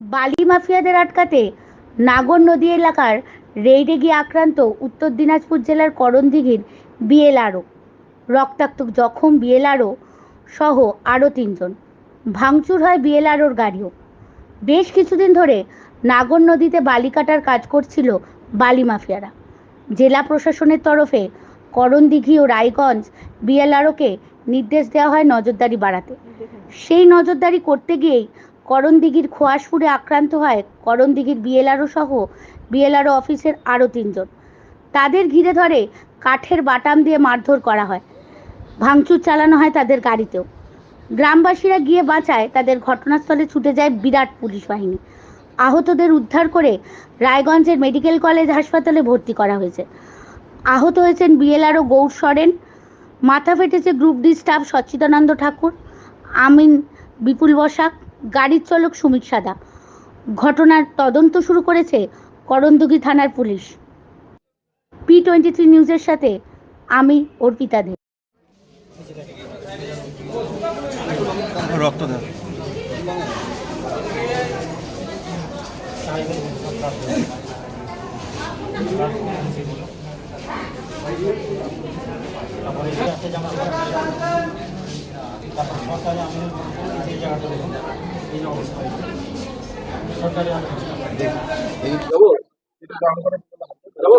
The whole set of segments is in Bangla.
বালি মাফিয়াদের আটকাতে নাগর নদী এলাকার রেইডে গিয়ে আক্রান্ত উত্তর দিনাজপুর জেলার করণদিঘির বিএলআরও রক্তাক্ত জখম বিএলআরও সহ আরও তিনজন। ভাঙচুর হয় বিএলআরওর গাড়িও। বেশ কিছুদিন ধরে নাগর নদীতে বালি কাটার কাজ করছিল বালি মাফিয়ারা। জেলা প্রশাসনের তরফে করণদিঘি ও রায়গঞ্জ বিএলআরওকে নির্দেশ দেওয়া হয় নজরদারি বাড়াতে। সেই নজরদারি করতে গিয়েই করণদিঘির খোয়াশপুরে আক্রান্ত হয় করণদিঘির বিএলআরও সহ বিএলআরও অফিসের আরও তিনজন। তাদের ঘিরে ধরে কাঠের বাটাম দিয়ে মারধর করা হয়। ভাঙচুর চালানো হয় তাদের গাড়িতেও। গ্রামবাসীরা গিয়ে বাঁচায় তাদের ঘটনাস্থলে ছুটে যায় বিরাট পুলিশ বাহিনী। আহতদের উদ্ধার করে রায়গঞ্জের মেডিকেল কলেজ হাসপাতালে ভর্তি করা হয়েছে। আহত হয়েছেন বিএলআরও গৌর সরেন। মাথা ফেটেছে group D staff Sachchidananda Thakur, আমিন বিপুল বসাক গাড়ির চালক সুমিত সাদা। ঘটনার তদন্ত শুরু করেছে করণদুগি থানার পুলিশ। পি টোয়েন্টি থ্রি নিউজের সাথে আমি অর্পিতা দে। রক্ত দেন যাব যাব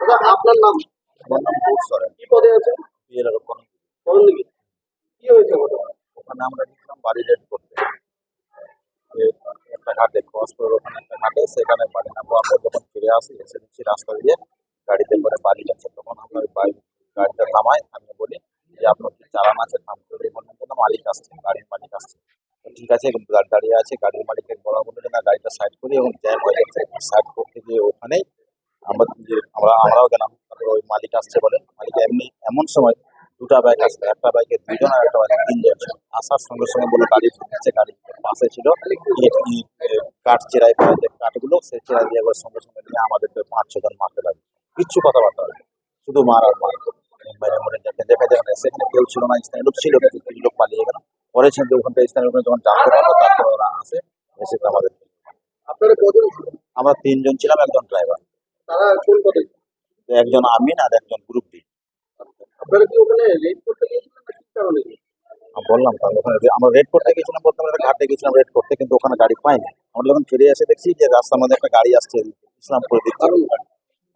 দাদা, আপনার নাম? আমার নাম হয়েছে ওখানে আমরা গেছিলাম বাড়ি করতে। একটা ঘাটে ক্রস করে ওখানে একটা ঘাটে সেখানে বাড়ি যখন ফিরে আসি, এসে দেখছি রাস্তা দিয়ে গাড়িতে করে বাড়ি যাচ্ছে তখন আমরা বাইক গাড়িটা আমি বলি যে আপনার চালান আছে যে মালিক আসছে গাড়ির মালিক আসছে। ঠিক আছে দাঁড়িয়ে আছে, গাড়ির মালিকের বলা বলে না, গাড়িটা সাইড করি এবং জ্যাম হয়ে যাচ্ছে সাইড করতে গিয়ে ওখানেই আমরা আমরা, আমরাও গেলাম। ওই মালিক আসছে বলে, মালিক এমনি, এমন সময় দুটা বাইক আসবে একটা বাইকে দুজন আর একটা বাইকে তিনজন আসার সঙ্গে সঙ্গে বলে গাড়ি ঢুকছে, গাড়ি পাশে ছিল। কাঠ চেরাই করা যে কাঠগুলো সেই চেরাই দিয়ে সঙ্গে সঙ্গে নিয়ে আমাদেরকে পাঁচ ছজন মারতে লাগবে কিচ্ছু কথাবার্তা। শুধু মার আর মার বাইরে মরে দেখে দেখা যায় না সেখানে কেউ ছিল না স্থানীয় লোক ছিল লোক পালিয়ে গেল। পরে কিন্তু ওখানটা স্থানীয় লোক যখন জানতে পারল তারপরে ওরা আসে এসে আমাদের আপনারা কজন আমরা তিনজন ছিলাম একজন ড্রাইভার তারা কোন পদে? একজন আমিন আর একজন গ্রুপ ডি আপনারা কি ওখানে রেড করতে গিয়েছিলেন কি কারণে? বললাম ওখানে আমরা রেড করতে গেছিলাম বলতে আমরা ঘাটে গেছিলাম রেড করতে কিন্তু ওখানে গাড়ি পাইনি। আমরা যখন ফিরে এসে দেখছি যে রাস্তার মধ্যে একটা গাড়ি আসছে ইসলামপুর দিক থেকে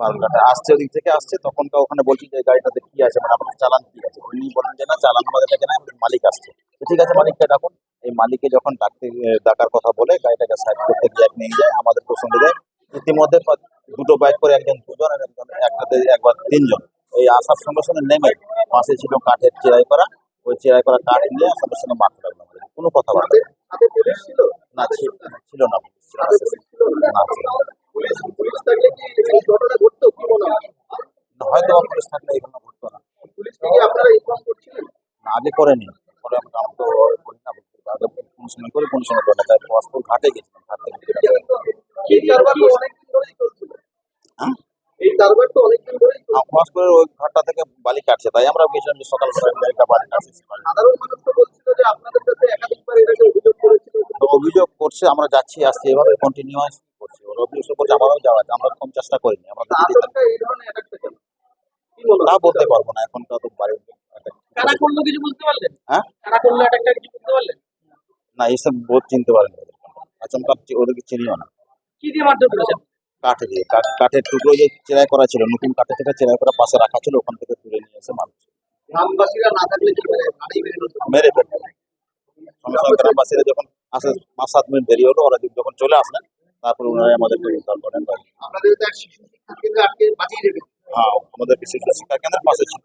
পালঘাটে আসছে ওদিক থেকে আসছে তখন তো ওখানে বলছি যে গাড়িটাতে কি আছে মানে আপনার চালান কি আছে? উনি বলেন যে না চালান আমাদের কাছে না মালিক আসছে। তো ঠিক আছে মালিককে ডাকুন। এই মালিককে যখন ডাকতে ডাকার কথা বলে গাড়িটাকে সাইড করতে গিয়ে এক নিয়ে যায় আমাদের সঙ্গে যায়। ইতিমধ্যে দুটো বাইক করে একজন দুজন আর একজন একটাতে একবার তিনজন। এই আসার সঙ্গে সঙ্গে নেমে পাশে ছিল কাঠের চেরাই করা ওই চেরাই করা কাঠ নিয়ে সঙ্গে সঙ্গে মারতে লাগল কোনো কথা বলা না। ছিল? না ছিল না, হাতে পুলিশ ছিল না না, ছিল না। পুলিশ পুলিশ থাকলে কি এই ঘটনা ঘটতো কি মনে হয় হয়তো পুলিশ থাকলে এগুলো ঘটতো না পুলিশকে কি আপনারা ইনফর্ম করছিলেন না, আগে করেনি। পরে আমি কাম তো করি না আগে কোনো সময় করে কোনো সময় করে না। তাই পাসপোর্ট ঘাটে গেছিলাম ঘাট থেকে হ্যাঁ? পাসপোর্টের ওই ঘাটটা থেকে বালি কাটছে তাই আমরা গেছিলাম যে সকালবেলা একটা বালি কাটছে। সাধারণ মানুষ তো বলছিল যে আপনাদের কাছে একাধিকবার এটাকে অভিযোগ করছে আমরা যাচ্ছি আসছি এভাবে কন্টিনিউয়াস করছি। ওরা অভিযোগ করছে আমারও যাওয়া আমরা কম চেষ্টা করিনি আমরা হয় বলতে পারব না এখন তো বাড়ির কারা করল কিছু বুঝতে পারলেন হ্যাঁ? কারা করল অ্যাটাকটা কিছু বুঝতে পারলেন না এইসব বোধ চিনতে পারেনি আচমকা ওদেরকে চিনিও না। কি দিয়ে মারধর করেছেন কাঠ দিয়ে কাঠ- কাঠের টুকরো যে চেরাই করা ছিল নতুন কাঠের থেকে চেরাই করা পাশে রাখা ছিল ওখান থেকে তুলে নিয়ে এসে মানুষ গ্রামবাসীরা না থাকলে কি? মেরে ফেলবে গ্রামবাসীরা যখন আসে পাঁচ সাত মিনিট দেরি হলো ওরা যখন চলে আসলেন তারপর ওনারা আমাদেরকে উদ্ধার করেন হ্যাঁ আমাদের বিশেষ শিক্ষা কেন্দ্রের পাশে ছিল।